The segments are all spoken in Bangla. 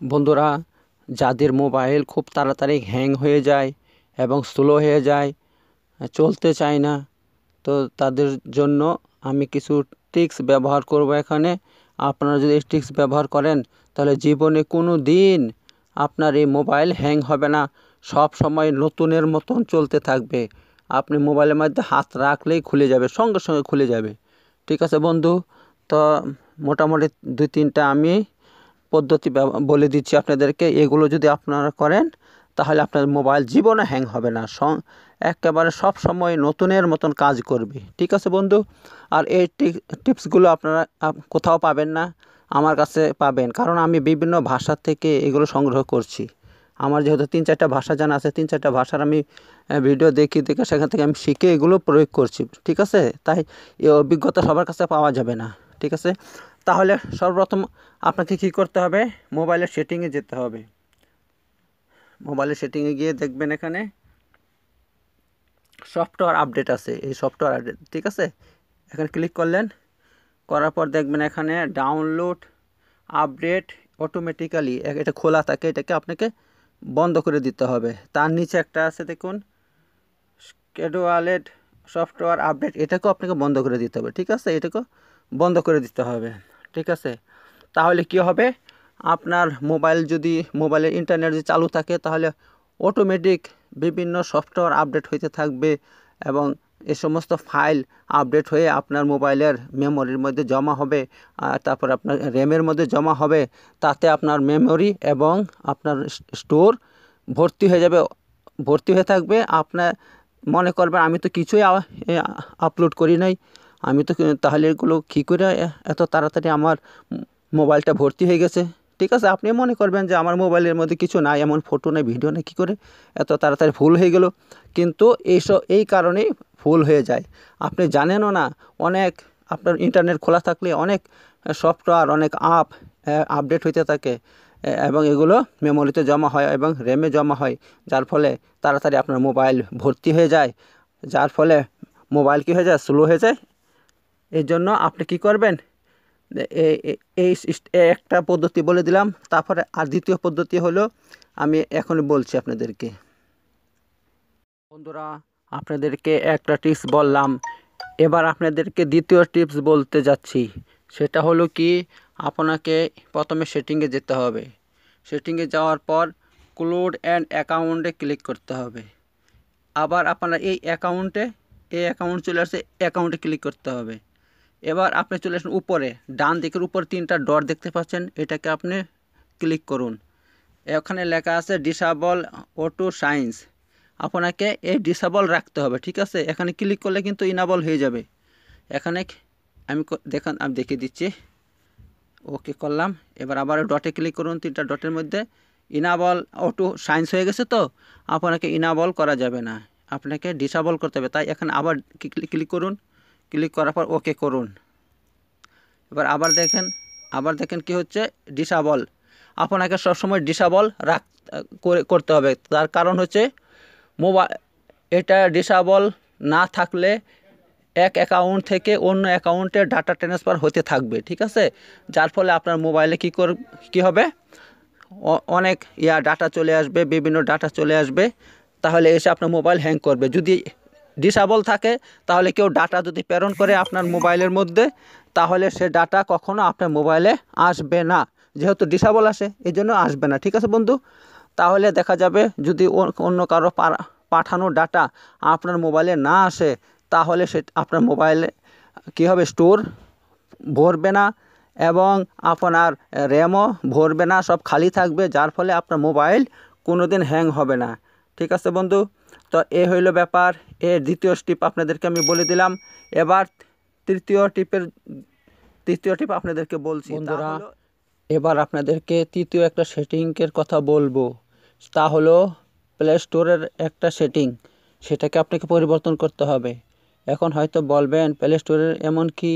বন্ধুরা, যাদের মোবাইল খুব তাড়াতাড়ি হ্যাং হয়ে যায় এবং স্লো হয়ে যায়, চলতে চায় না, তো তাদের জন্য আমি কিছু ট্রিক্স ব্যবহার করব এখানে। আপনারা যদি এই ট্রিক্স ব্যবহার করেন, তাহলে জীবনে কোনো দিন আপনার এই মোবাইল হ্যাং হবে না। সব সময় নতুনের মতন চলতে থাকবে। আপনি মোবাইলের মধ্যে হাত রাখলেই খুলে যাবে, সঙ্গে সঙ্গে খুলে যাবে। ঠিক আছে বন্ধু, তো মোটামুটি দুই তিনটা আমি পদ্ধতি বলে দিচ্ছি আপনাদেরকে। এগুলো যদি আপনারা করেন, তাহলে আপনার মোবাইল জীবনে হ্যাং হবে না। একেবারে সব সময় নতুনের মতন কাজ করবে। ঠিক আছে বন্ধু? আর এই টিপসগুলো আপনারা কোথাও পাবেন না, আমার কাছে পাবেন। কারণ আমি বিভিন্ন ভাষা থেকে এগুলো সংগ্রহ করছি। আমার যেহেতু তিন চারটা ভাষা জানা আছে, তিন চারটা ভাষার আমি ভিডিও দেখি, দেখে সেখান থেকে আমি শিখে এগুলো প্রয়োগ করছি। ঠিক আছে? তাই এই অভিজ্ঞতা সবার কাছে পাওয়া যাবে না। ঠিক আছে? তাহলে সর্বপ্রথম আপনাকে কি করতে হবে? মোবাইলের সেটিংয়ে যেতে হবে। মোবাইলের সেটিংয়ে গিয়ে দেখবেন এখানে সফটওয়্যার আপডেট আছে। এই সফটওয়্যার আপডেট, ঠিক আছে? এখানে ক্লিক করলেন। করার পর দেখবেন এখানে ডাউনলোড আপডেট অটোমেটিক্যালি এটা খোলা থাকে, এটাকে আপনাকে বন্ধ করে দিতে হবে। তার নিচে একটা আছে দেখুন স্কেডুয়ালেড সফটওয়্যার আপডেট, এটাকেও আপনাকে বন্ধ করে দিতে হবে, ঠিক আছে? এটাকেও বন্ধ করে দিতে হবে, ঠিক আছে? তাহলে কি হবে? আপনার মোবাইল যদি, মোবাইলের ইন্টারনেট যদি চালু থাকে, তাহলে অটোমেটিক বিভিন্ন সফটওয়্যার আপডেট হইতে থাকবে এবং এ সমস্ত ফাইল আপডেট হয়ে আপনার মোবাইলের মেমোরির মধ্যে জমা হবে, আর তারপর আপনার র্যামের মধ্যে জমা হবে, তাতে আপনার মেমোরি এবং আপনার স্টোর ভর্তি হয়ে যাবে, ভর্তি হয়ে থাকবে, আপনার মনে করবেন আমি তো কিছুই আপলোড করি নাই। আমি তো তাহলে এগুলো কী করে এত তাড়াতাড়ি আমার মোবাইলটা ভর্তি হয়ে গেছে? ঠিক আছে, আপনি মনে করবেন যে আমার মোবাইলের মধ্যে কিছু নাই, এমন ফটো নেই, ভিডিও নেই, কী করে এত তাড়াতাড়ি ভুল হয়ে গেল? কিন্তু এইসব, এই কারণেই ভুল হয়ে যায়। আপনি জানেনও না, অনেক আপনার ইন্টারনেট খোলা থাকলে অনেক সফটওয়্যার অনেক আপ আপডেট হইতে থাকে। এবং এগুলো মেমোরিতে জমা হয় এবং র্যামে জমা হয়, যার ফলে তাড়াতাড়ি আপনার মোবাইল ভর্তি হয়ে যায়। যার ফলে মোবাইল কী হয়ে যায়? স্লো হয়ে যায়। এর জন্য আপনি কি করবেন? এই একটা পদ্ধতি বলে দিলাম। তারপরে আর দ্বিতীয় পদ্ধতি হলো, আমি এখন বলছি আপনাদেরকে। বন্ধুরা, আপনাদেরকে একটা টিপস বললাম। এবার আপনাদেরকে দ্বিতীয় টিপস বলতে যাচ্ছি। সেটা হলো কি? আপনাকে প্রথমে সেটিংয়ে যেতে হবে। সেটিংয়ে যাওয়ার পর ক্লোড অ্যান্ড অ্যাকাউন্টে ক্লিক করতে হবে। আবার আপনার এই অ্যাকাউন্টে, এই অ্যাকাউন্ট চলে আসছে অ্যাকাউন্টে ক্লিক করতে হবে। এবার আপনি চলে আসুন উপরে। ডান দিকের উপর তিনটা ডট দেখতে পাচ্ছেন, এটাকে আপনি ক্লিক করুন। এখানে লেখা আছে ডিসাবল অটো সায়েন্স আপনাকে এই ডিসেবল রাখতে হবে, ঠিক আছে? এখানে ক্লিক করলে কিন্তু ইনাবল হয়ে যাবে। এখানে আমি দেখান, আমি দেখিয়ে দিচ্ছি। ওকে করলাম। এবার আবার ডটে ক্লিক করুন, তিনটা ডটের মধ্যে ইনাবল অটো সায়েন্স হয়ে গেছে তো, আপনাকে ইনাবল করা যাবে না। আপনাকে ডিসাবল করতে হবে, তাই এখানে আবার ক্লিক করুন। ক্লিক করার পর ওকে করুন। এবার আবার দেখেন আবার দেখেন কি হচ্ছে? ডিসাবল আপনাকে সবসময় ডিসাবল রাখ, করে, করতে হবে। তার কারণ হচ্ছে মোবাইল এটা ডিসাবল না থাকলে এক অ্যাকাউন্ট থেকে অন্য অ্যাকাউন্টে ডাটা ট্রান্সফার হতে থাকবে, ঠিক আছে? যার ফলে আপনার মোবাইলে কী কর, কী হবে? অনেক ইয়া ডাটা চলে আসবে, বিভিন্ন ডাটা চলে আসবে। তাহলে এসে আপনার মোবাইল হ্যাং করবে। যদি ডিসাবল থাকে, তাহলে কেউ ডাটা যদি প্রেরণ করে আপনার মোবাইলের মধ্যে, তাহলে সে ডাটা কখনো আপনার মোবাইলে আসবে না। যেহেতু ডিসাবল আসে, এই জন্য আসবে না, ঠিক আছে বন্ধু? তাহলে দেখা যাবে যদি অন্য কারও পাঠানো ডাটা আপনার মোবাইলে না আসে তাহলে সে আপনার মোবাইলে কী হবে? স্টোর ভরবে না এবং আপনার র্যামও ভরবে না সব খালি থাকবে যার ফলে আপনার মোবাইল কোনো দিন হ্যাং হবে না। ঠিক আছে বন্ধু? তো এ হইল ব্যাপার। এর দ্বিতীয় টিপ আপনাদেরকে আমি বলে দিলাম। এবার তৃতীয় টিপের তৃতীয় টিপ আপনাদেরকে বলছি। বন্ধুরা, এবার আপনাদেরকে তৃতীয় একটা সেটিংয়ের কথা বলব। তা হলো প্লে স্টোরের একটা সেটিং। সেটাকে আপনাকে পরিবর্তন করতে হবে। এখন হয়তো বলবেন প্লে স্টোরের এমন কি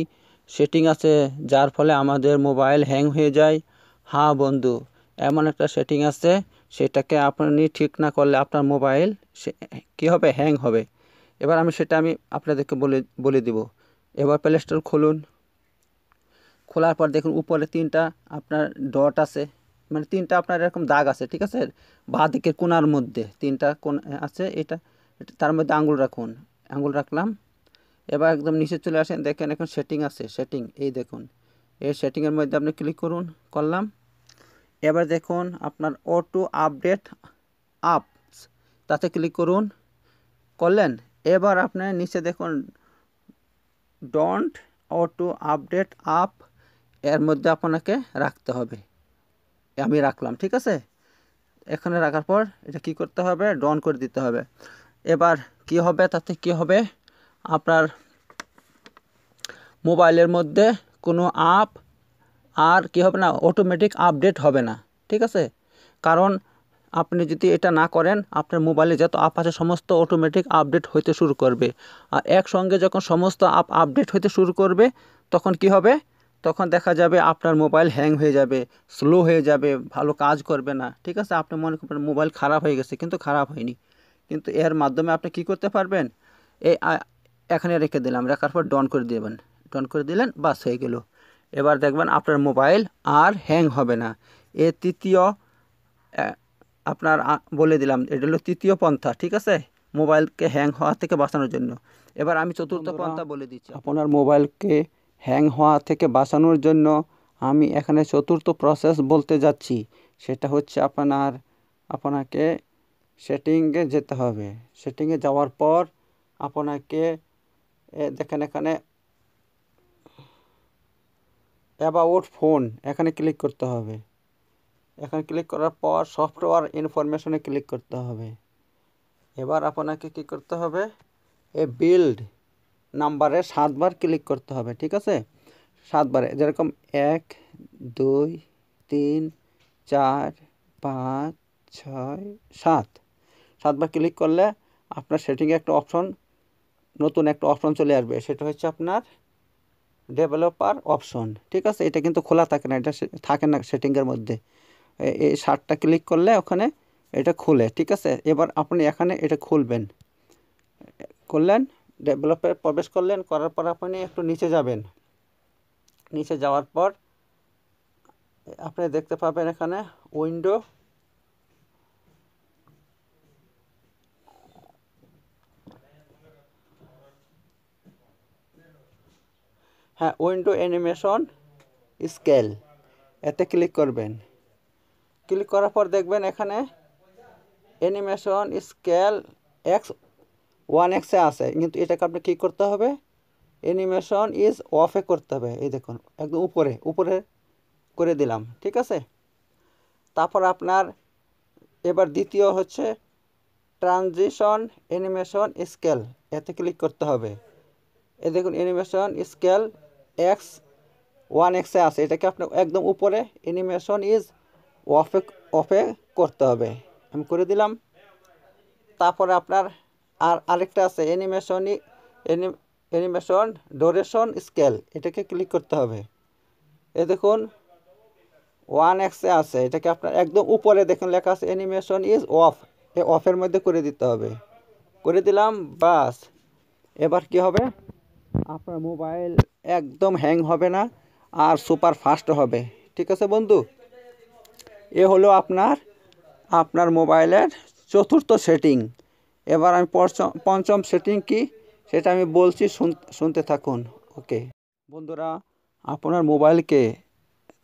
সেটিং আছে যার ফলে আমাদের মোবাইল হ্যাং হয়ে যায়? হ্যাঁ বন্ধু, এমন একটা সেটিং আছে, সেটাকে আপনি ঠিক না করলে আপনার মোবাইল সে, কী হবে? হ্যাং হবে। এবার আমি সেটা আমি আপনাদেরকে বলে বলে দিব। এবার প্লে স্টোর খুলুন। খোলার পর দেখুন উপরে তিনটা আপনার ডট আছে। মানে তিনটা আপনার এরকম দাগ আছে, ঠিক আছে? বাঁ দিকের কোনার মধ্যে তিনটা কোন আছে, এটা, তার মধ্যে আঙুল রাখুন। আঙুল রাখলাম। এবার একদম নিচে চলে আসেন, দেখেন এখন সেটিং আছে সেটিং এই দেখুন। এই সেটিংয়ের মধ্যে আপনি ক্লিক করুন, করলাম। এবার দেখুন আপনার অটো আপডেট আপস তাতে ক্লিক করুন, করলেন। এবার আপনার নিচে দেখুন ডোন্ট অটো আপডেট আপ এর মধ্যে আপনাকে রাখতে হবে। আমি রাখলাম, ঠিক আছে? এখানে রাখার পর এটা কি করতে হবে? ডন করে দিতে হবে। এবার কি হবে? তাতে কি হবে? আপনার মোবাইলের মধ্যে কোনো আপ আর কি হবে না অটোমেটিক আপডেট হবে না, ঠিক আছে? কারণ আপনি যদি এটা না করেন, আপনার মোবাইলে যত আপ আছে, সমস্ত অটোমেটিক আপডেট হইতে শুরু করবে। আর একসঙ্গে যখন সমস্ত আপ আপডেট হইতে শুরু করবে, তখন কি হবে? তখন দেখা যাবে আপনার মোবাইল হ্যাং হয়ে যাবে স্লো হয়ে যাবে, ভালো কাজ করবে না, ঠিক আছে? আপনি মনে করবেন মোবাইল খারাপ হয়ে গেছে, কিন্তু খারাপ হয়নি। কিন্তু এর মাধ্যমে আপনি কি করতে পারবেন? এই এখানে রেখে দিলাম। রাখার পর ডন করে দেবেন। ডন করে দিলেন বাস হয়ে গেল। এবার দেখবেন আপনার মোবাইল আর হ্যাং হবে না। এ তৃতীয় আপনার বলে দিলাম এটা হলো তৃতীয় পন্থা ঠিক আছে? মোবাইলকে হ্যাং হওয়া থেকে বাঁচানোর জন্য। এবার আমি চতুর্থ পন্থা বলে দিচ্ছি। আপনার মোবাইলকে হ্যাং হওয়া থেকে বাঁচানোর জন্য আমি এখানে চতুর্থ প্রসেস বলতে যাচ্ছি। সেটা হচ্ছে আপনার আপনাকে সেটিংয়ে যেতে হবে। সেটিংয়ে যাওয়ার পর আপনাকে দেখেন এখানে অ্যাবাউট ফোন এখানে ক্লিক করতে হবে। এখানে ক্লিক করার পর সফটওয়্যার ইনফরমেশনে ক্লিক করতে হবে। এবার আপনাকে কি করতে হবে? এ বিল্ড নাম্বারে সাতবার ক্লিক করতে হবে, ঠিক আছে? সাতবারে, যেরকম এক, দুই, তিন, চার, পাঁচ, ছয়, সাত। সাতবার ক্লিক করলে আপনার সেটিংয়ে একটা অপশন নতুন একটা অপশন চলে আসবে। সেটা হচ্ছে আপনার ডেভেলপার অপশন ঠিক আছে? এটা কিন্তু খোলা থাকে না, এটা থাকে না সেটিংয়ের মধ্যে। এই শার্টটা ক্লিক করলে ওখানে এটা খুলে, ঠিক আছে? এবার আপনি এখানে এটা খুলবেন। করলেন ডেভেলপে প্রবেশ করলেন, করার পর আপনি একটু নিচে যাবেন। নিচে যাওয়ার পর, আপনি দেখতে পাবেন এখানে উইন্ডো হ্যাঁ উইন্ডো অ্যানিমেশন স্কেল এতে ক্লিক করবেন। ক্লিক করার পর দেখবেন এখানে অ্যানিমেশন স্কেল এক্স ওয়ান এক্সে আছে, কিন্তু এটাকে আপনি কী করতে হবে? অ্যানিমেশন ইজ অফে করতে হবে। এই দেখুন, একদম উপরে উপরে করে দিলাম, ঠিক আছে? তারপর আপনার এবার দ্বিতীয় হচ্ছে ট্রানজিশন অ্যানিমেশন স্কেল এতে ক্লিক করতে হবে। এ দেখুন অ্যানিমেশন স্কেল এক্স ওয়ান এক্সে আছে। এটাকে আপনি একদম উপরে অ্যানিমেশন ইজ অফে অফে করতে হবে। আমি করে দিলাম। তারপরে আপনার আর আরেকটা আছে অ্যানিমেশন অ্যানিমেশন ডোরেশন স্কেল এটাকে ক্লিক করতে হবে। এ দেখুন ওয়ান এক্সে আছে। এটাকে আপনার একদম উপরে দেখুন লেখা আছে অ্যানিমেশন ইজ অফ এ অফের মধ্যে করে দিতে হবে। করে দিলাম, বাস। এবার কি হবে? আপনার মোবাইল একদম হ্যাং হবে না আর সুপার ফাস্ট হবে। ঠিক আছে বন্ধু? এ হলো আপনার আপনার মোবাইলের চতুর্থ সেটিং এবার আমি পঞ্চম সেটিং কি? সেটা আমি বলছি, শুন- শুনতে থাকুন। ওকে বন্ধুরা, আপনার মোবাইলকে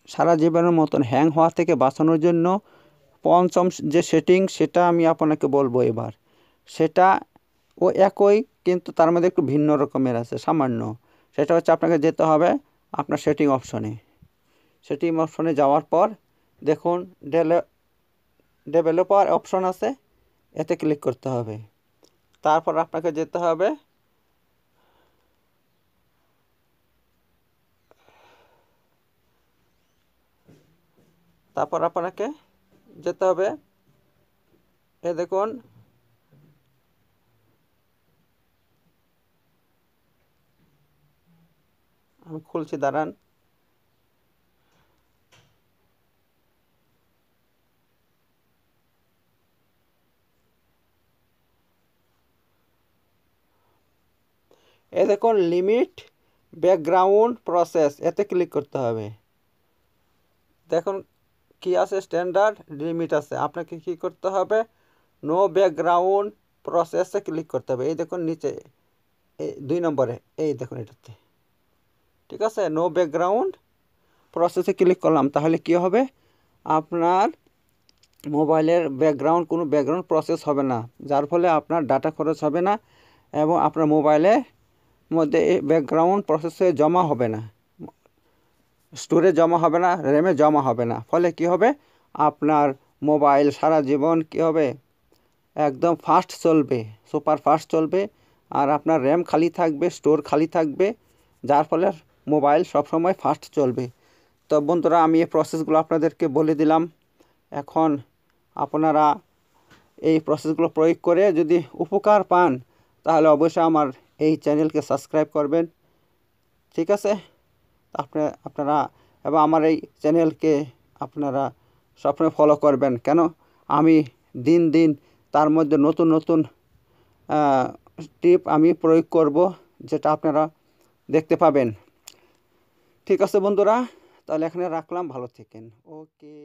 সারা জীবনের মতন হ্যাং হওয়া থেকে বাঁচানোর জন্য পঞ্চম যে সেটিং সেটা আমি আপনাকে বলব এবার। সেটা ও একই কিন্তু তার মধ্যে একটু ভিন্ন রকমের আছে, সামান্য। সেটা হচ্ছে আপনাকে যেতে হবে আপনার সেটিং অপশনে সেটিং অপশনে যাওয়ার পর দেখুন ডেলে ডেভেলপার অপশন আছে, এতে ক্লিক করতে হবে। তারপর আপনাকে যেতে হবে তারপর আপনাকে যেতে হবে, এ দেখুন আমি খুলছি, দাঁড়ান। এ দেখুন লিমিট ব্যাকগ্রাউন্ড প্রসেস এতে ক্লিক করতে হবে। দেখুন, কি আছে? স্ট্যান্ডার্ড লিমিট আছে। আপনাকে কি করতে হবে? নো ব্যাকগ্রাউন্ড প্রসেসে ক্লিক করতে হবে। এই দেখুন, নিচে, এই দুই নম্বরে, এই দেখুন এটাতে। ঠিক আছে? নো ব্যাকগ্রাউন্ড প্রসেসে ক্লিক করলাম, তাহলে কি হবে? আপনার মোবাইলের ব্যাকগ্রাউন্ড কোনো ব্যাকগ্রাউন্ড প্রসেস হবে না। যার ফলে আপনার ডাটা খরচ হবে না এবং আপনার মোবাইলের মধ্যে ব্যাকগ্রাউন্ড প্রসেসে জমা হবে না। স্টোরে জমা হবে না র্যামে জমা হবে না। ফলে কি হবে? আপনার মোবাইল সারা জীবন কি হবে? একদম ফাস্ট চলবে সুপার ফাস্ট চলবে। আর আপনার র্যাম খালি থাকবে স্টোর খালি থাকবে। যার ফলে মোবাইল সবসময় ফাস্ট চলবে। তো বন্ধুরা, আমি এই প্রসেসগুলো আপনাদেরকে বলে দিলাম। এখন আপনারা এই প্রসেসগুলো প্রয়োগ করে যদি উপকার পান, তাহলে অবশ্যই আমার এই চ্যানেলকে সাবস্ক্রাইব করবেন। ঠিক আছে? আপনার আপনারা, এবং আমার এই চ্যানেলকে আপনারা সবসময় ফলো করবেন। কেন? আমি দিন দিন তার মধ্যে নতুন নতুন টিপ আমি প্রয়োগ করব, যেটা আপনারা দেখতে পাবেন। ঠিক আছে বন্ধুরা তাহলে এখানে রাখলাম ভালো থেকেন। ওকে।